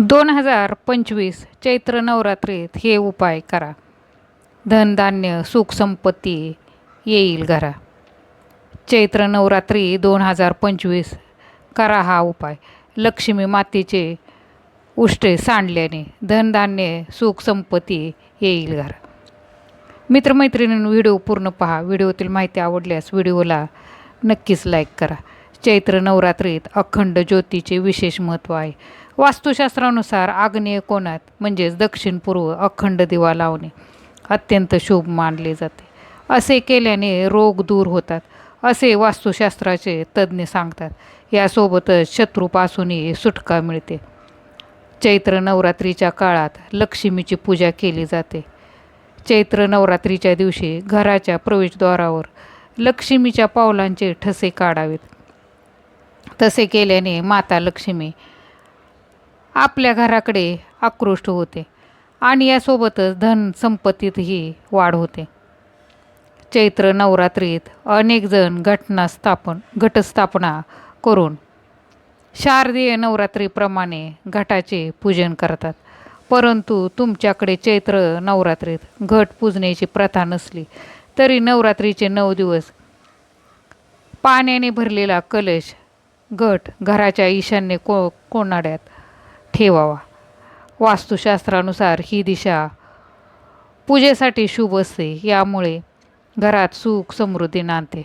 दोन हजार पंचवीस चैत्र नवरात्रीत हे उपाय करा. धनधान्य सुख संपत्ती येईल घरा. चैत्र नवरात्री दोन हजार पंचवीस करा हा उपाय. लक्ष्मी मातेचे उष्टे सांडल्याने धनधान्य सुख संपत्ती येईल घरा. मित्रमैत्रिणींनी व्हिडिओ पूर्ण पहा. व्हिडिओतील माहिती आवडल्यास व्हिडिओला नक्कीच लाईक करा. चैत्र नवरात्रीत अखंड ज्योतीचे विशेष महत्त्व आहे. वास्तुशास्त्रानुसार आग्नेय कोणात? म्हणजेच दक्षिण पूर्व अखंड दिवा लावणे. अत्यंत शुभ मानले जाते. असे केल्याने रोग दूर होतात. असे वास्तुशास्त्राचे तज्ज्ञ सांगतात. यासोबतच शत्रूपासूनही सुटका मिळते. चैत्र नवरात्रीच्या काळात लक्ष्मीची पूजा केली जाते. चैत्र नवरात्रीच्या दिवशी घराच्या प्रवेशद्वारावर लक्ष्मीच्या पावलांचे ठसे काढावेत. तसे केल्याने माता लक्ष्मी आपल्या घराकडे आकृष्ट होते आणि यासोबतच धन संपत्तीतही वाढ होते. चैत्र नवरात्रीत अनेकजण घटना स्थापन घटस्थापना करून शारदीय नवरात्रीप्रमाणे घटाचे पूजन करतात. परंतु तुमच्याकडे चैत्र नवरात्रीत घट पूजण्याची प्रथा नसली तरी नवरात्रीचे नऊ दिवस पाण्याने भरलेला कलश घट घराच्या ईशान्य को कोणाड्यात ठेवावा. वास्तुशास्त्रानुसार ही दिशा पूजेसाठी शुभ असते यामुळे घरात सुख समृद्धी नांदते.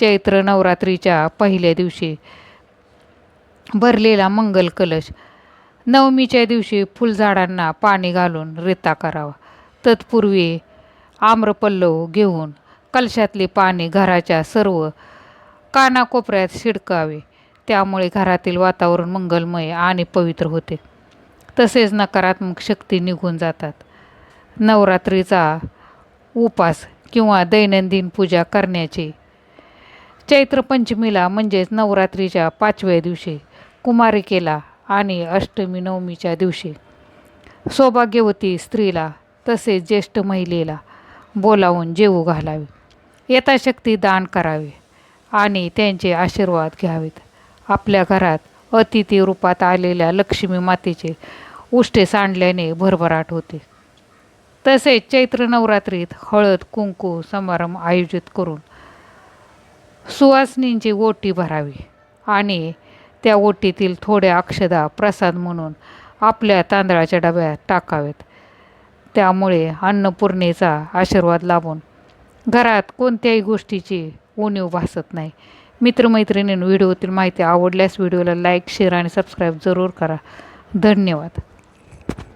चैत्र नवरात्रीच्या पहिल्या दिवशी भरलेला मंगल कलश नवमीच्या दिवशी फुलझाडांना पाणी घालून रेता करावा. तत्पूर्वी आम्रपल्लव घेऊन कलशातले पाणी घराच्या सर्व कानाकोपऱ्यात शिडकावे. त्यामुळे घरातील वातावरण मंगलमय आणि पवित्र होते. तसेच नकारात्मक शक्ती निघून जातात. नवरात्रीचा उपास किंवा दैनंदिन पूजा करण्याची. चैत्र पंचमीला म्हणजेच नवरात्रीच्या पाचव्या दिवशी कुमारिकेला आणि अष्टमी नवमीच्या दिवशी सौभाग्यवती स्त्रीला तसेच ज्येष्ठ महिलेला बोलावून जेवू घालावे. यथाशक्ती दान करावे आणि त्यांचे आशीर्वाद घ्यावेत. आपल्या घरात अतिथी रूपात आलेल्या लक्ष्मी मातेचे उष्टे सांडल्याने भरभराट होते. तसेच चैत्र नवरात्रीत हळद कुंकू समारंभ आयोजित करून सुवासनींची ओटी भरावी आणि त्या ओटीतील थोड्या अक्षदा प्रसाद म्हणून आपल्या तांदळाच्या डब्यात टाकावेत त्यामुळे अन्नपूर्णेचा आशीर्वाद लाभून घरात कोणत्याही गोष्टीची उणीव भासत नाही. मित्रमैत्रिणी व्हिडिओतील माहिती आवडल्यास व्हिडिओला लाईक शेअर आणि सबस्क्राईब जरूर करा. धन्यवाद.